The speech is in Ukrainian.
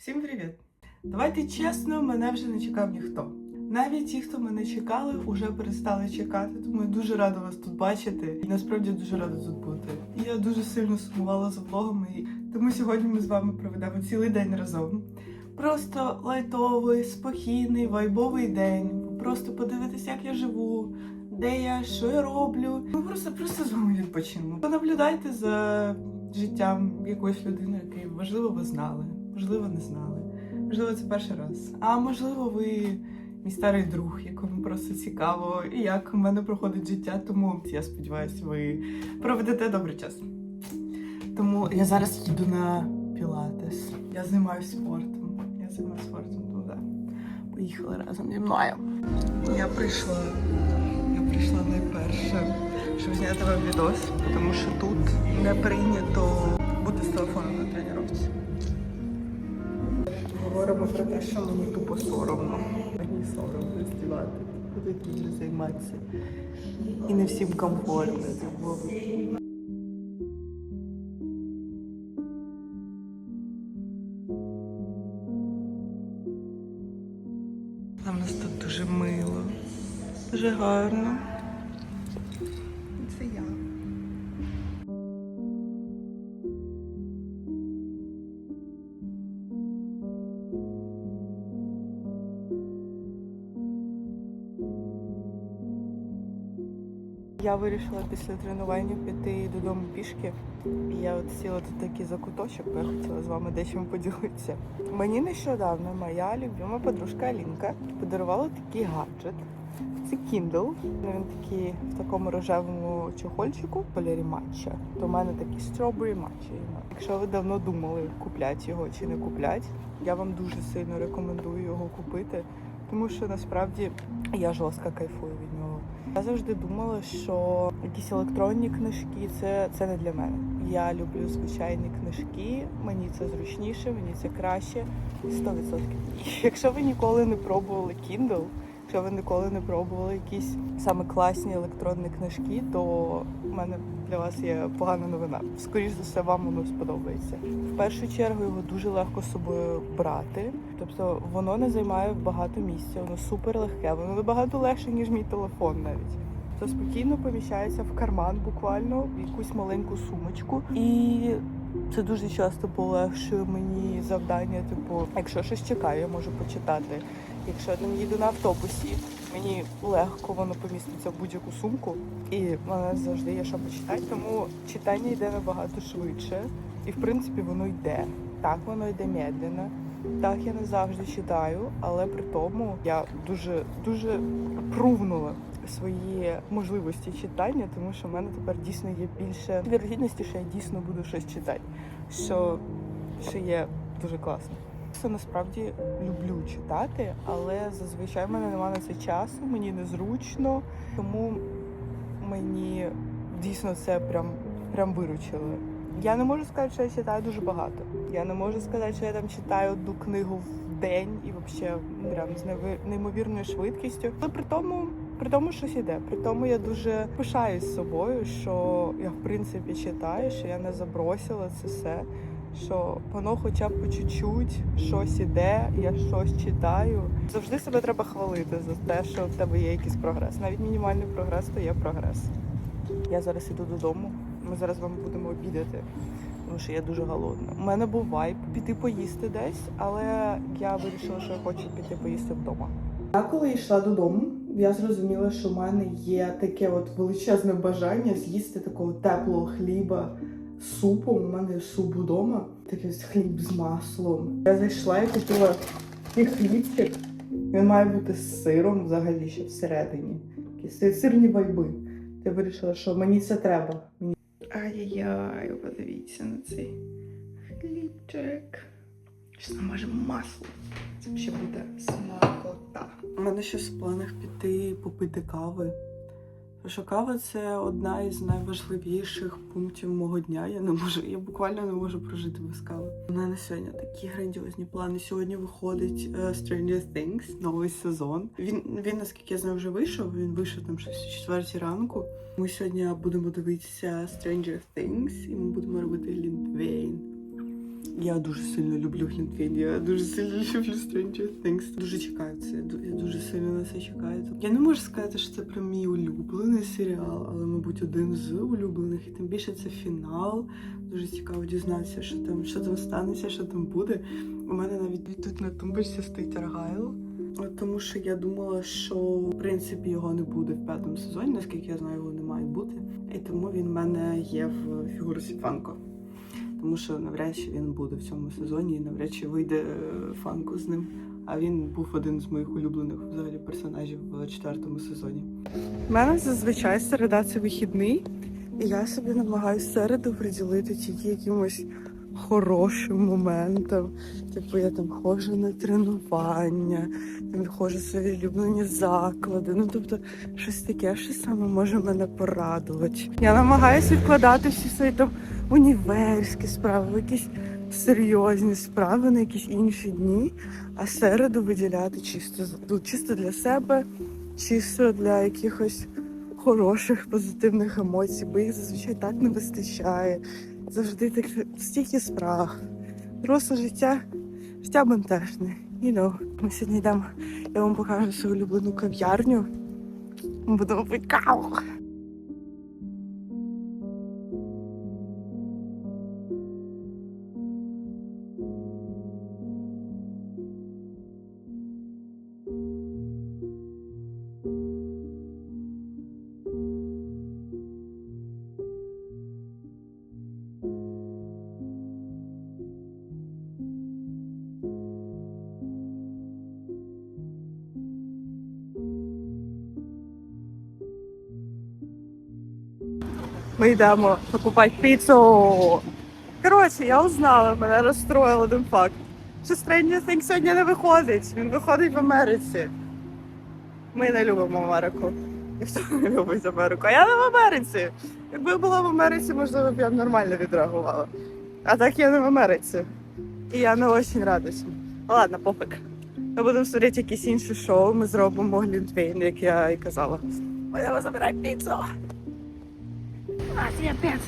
Всім привіт! Давайте чесно, мене вже не чекав ніхто. Навіть ті, хто мене чекали, вже перестали чекати. Тому я дуже рада вас тут бачити. І насправді дуже рада тут бути. Я дуже сильно сумувала за влогами. Тому сьогодні ми з вами проведемо цілий день разом. Просто лайтовий, спокійний, вайбовий день. Просто подивитися, як я живу, де я, що я роблю. Ми просто просто з вами відпочинемо. Понаблюдайте за життям якоїсь людини, яку можливо ви знали, можливо, не знали. Можливо, це перший раз. А можливо, ви мій старий друг, якому просто цікаво, і як у мене проходить життя. Тому я сподіваюся, ви проведете добрий час. Тому я зараз їду на пілатес. Я займаюся спортом. Я займаюся спортом, ну да. Поїхали разом зі мною. Я прийшла. Я прийшла найперше, щоб зняти вам відос, тому що тут не прийнято бути з телефоном на тренувці. Говоримо про те, що мені тупо соромно. Мені соромно здівати, куди тут займатися. І не всім комфортно. Там у нас тут дуже мило, дуже гарно. Я вирішила після тренування піти додому пішки. І я от сіла тут такий закуточок, бо я хотіла з вами дечим поділитися. Мені нещодавно моя любима подружка Алінка подарувала такий гаджет. Це Kindle. Він такий в такому рожевому чохольчику кольорі матча. То в мене такий strawberry matcha. Якщо ви давно думали, купляти його чи не купляти, я вам дуже сильно рекомендую його купити, тому що насправді я жорстко кайфую від нього. Я завжди думала, що якісь електронні книжки це, це не для мене. Я люблю звичайні книжки, мені це зручніше, мені це краще. 100% Якщо ви ніколи не пробували Kindle, якщо ви ніколи не пробували якісь саме класні електронні книжки, то в мене для вас є погана новина. Скоріше за все, вам воно сподобається. В першу чергу його дуже легко з собою брати. Тобто воно не займає багато місця, воно супер легке, воно набагато легше, ніж мій телефон навіть. То спокійно поміщається в карман, буквально в якусь маленьку сумочку. І це дуже часто полегшує мені завдання. Типу, якщо щось чекаю, я можу почитати. Якщо я там їду на автобусі, мені легко воно поміститься в будь-яку сумку, і в мене завжди є що почитати. Тому читання йде набагато швидше, і в принципі воно йде. Так, воно йде медленно. Так, я не завжди читаю, але при тому я дуже дуже прувнула свої можливості читання, тому що в мене тепер дійсно є більше вірогідності, що я дійсно буду щось читати, що, що є дуже класно. Це насправді люблю читати, але зазвичай в мене немає на це часу, мені незручно, тому мені дійсно це прям, прям виручило. Я не можу сказати, що я читаю дуже багато. Я не можу сказати, що я там читаю одну книгу в день і взагалі прям з неймовірною швидкістю. Але при тому, при тому щось іде. При тому я дуже пишаюсь собою, що я в принципі читаю, що я не забросила це все. Що воно хоча б по чуть-чуть щось іде, я щось читаю. Завжди себе треба хвалити за те, що в тебе є якийсь прогрес. Навіть мінімальний прогрес то є прогрес. Я зараз іду додому. Ми зараз з вами будемо обідати, тому що я дуже голодна. У мене був вайб піти поїсти десь, але я вирішила, що я хочу піти поїсти вдома. Я коли йшла додому, я зрозуміла, що в мене є таке от величезне бажання з'їсти такого теплого хліба з супом. У мене суп вдома, такий хліб з маслом. Я зайшла і купила такий хлібчик. Він має бути з сиром взагалі ще всередині. Такі сирні вайби. Я вирішила, що мені це треба. Мені... Ай-яй-яй, подивіться на цей хлібчик. Що намажемо масло. Це ще буде смакота. У мене ще в планах піти попити кави. Що кава це одна із найважливіших пунктів мого дня. Я не можу, я буквально не можу прожити без кави. У мене на сьогодні такі грандіозні плани. Сьогодні виходить е, Stranger Things, новий сезон. Він він, наскільки я знаю, вже вийшов. Він вийшов там щось четвертій ранку. Ми сьогодні будемо дивитися Stranger Things і ми будемо робити лінтвейн. Я дуже сильно люблю Глінтвейн, я дуже сильно люблю Stranger Things. Дуже чекаю це. Я дуже сильно на це чекаю. Я не можу сказати, що це прям мій улюблений серіал, але, мабуть, один з улюблених. І тим більше це фінал. Дуже цікаво дізнатися, що там, що там станеться, що там буде. У мене навіть тут на тумбочці стоїть Аргайл. Тому що я думала, що в принципі його не буде в п'ятому сезоні, наскільки я знаю, його не має бути. І тому він в мене є в фігурці Фанко. Тому що навряд чи він буде в цьому сезоні і навряд чи вийде е, Фанко з ним. А він був один з моїх улюблених взагалі персонажів в четвертому сезоні. У мене зазвичай середа це вихідний, і я собі намагаюся середу приділити тільки якимось хорошим моментам. Типу, я там ходжу на тренування, там ходжу свої улюблені заклади. Ну тобто, щось таке, що саме може мене порадувати. Я намагаюся відкладати всі свої там універські справи, якісь серйозні справи на якісь інші дні, а середу виділяти чисто ну, чисто для себе, чисто для якихось хороших позитивних емоцій, бо їх зазвичай так не вистачає. Завжди так стільки справ. Просто життя, життя бентежне. You know. Ми сьогодні йдемо, я вам покажу свою улюблену кав'ярню. Будемо пити каву. Ми йдемо покупати піцу. Коротше, я узнала, мене розстроїв один факт. Що Stranger Things сьогодні не виходить. Він виходить в Америці. Ми не любимо Америку. Ніхто не любить Америку. А я не в Америці. Якби я була в Америці, можливо, б я нормально відреагувала. А так я не в Америці. І я не дуже рада. Ладно, пофіг. Ми будемо смотрети якісь інші шоу, ми зробимо Глінтвейн, як я і казала. Ми забирай піцу. Gracias.